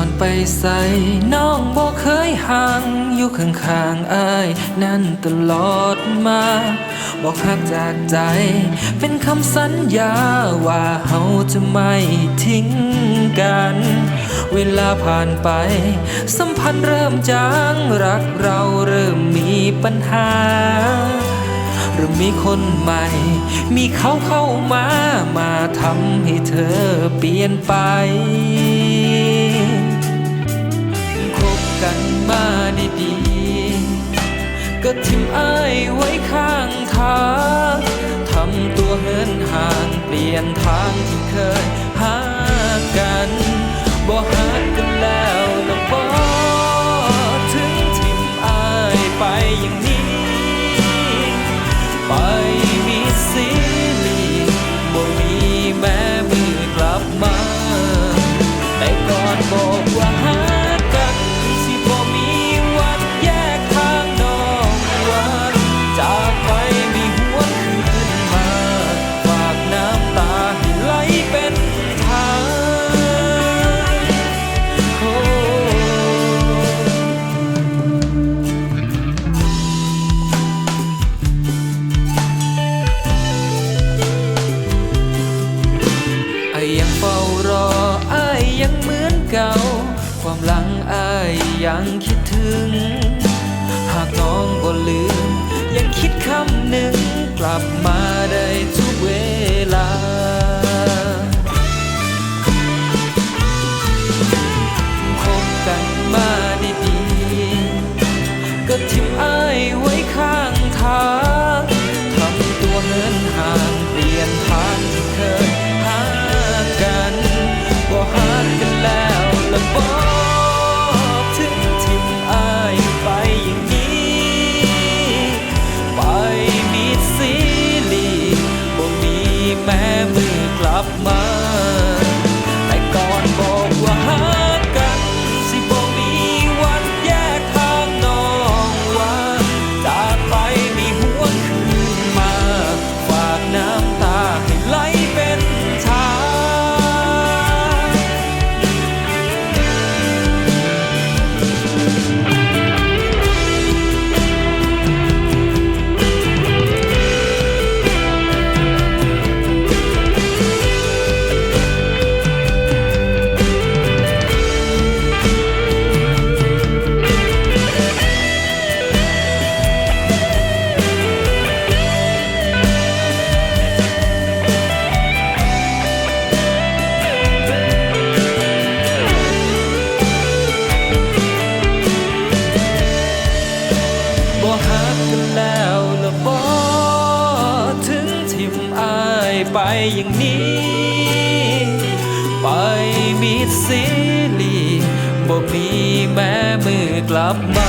อนไปใส่น้องบอกเคยห่างอยู่ข้างๆอาย นั่นตลอดมา บอกหักจากใจ เป็นคำสัญญาว่าเฮาจะไม่ทิ้งกัน เวลาผ่านไป สัมพันธ์เริ่มจางรักเราเริ่มมีปัญหาหรือมีคนใหม่ มีเขาเข้ามา มาทำให้เธอเปลี่ยนไป กันมาได้ดีๆก็ทิ้มอ้ายไว้ข้างทางทำตัวเหินห่างเปลี่ยนทางที่เคยหากันบ่หากกันแล้วนะบ่ถึงทิ้มอ้ายไปอย่างนี้ ไปมีสิลีบ่มีแม้มือกลับมา แต่ก่อนบอกว่า ถึง หากน้องบ่ลืม ยังคิดคำหนึ่งกลับมาได้ทุกเวลาคบกันมาด้ดีๆก็ทิมอ้ายไว บ่หักกันแล้วละบอถึงทิมอายไปอย่างนี้ ไปมีสิลีบ่มีแม่มือกลับมา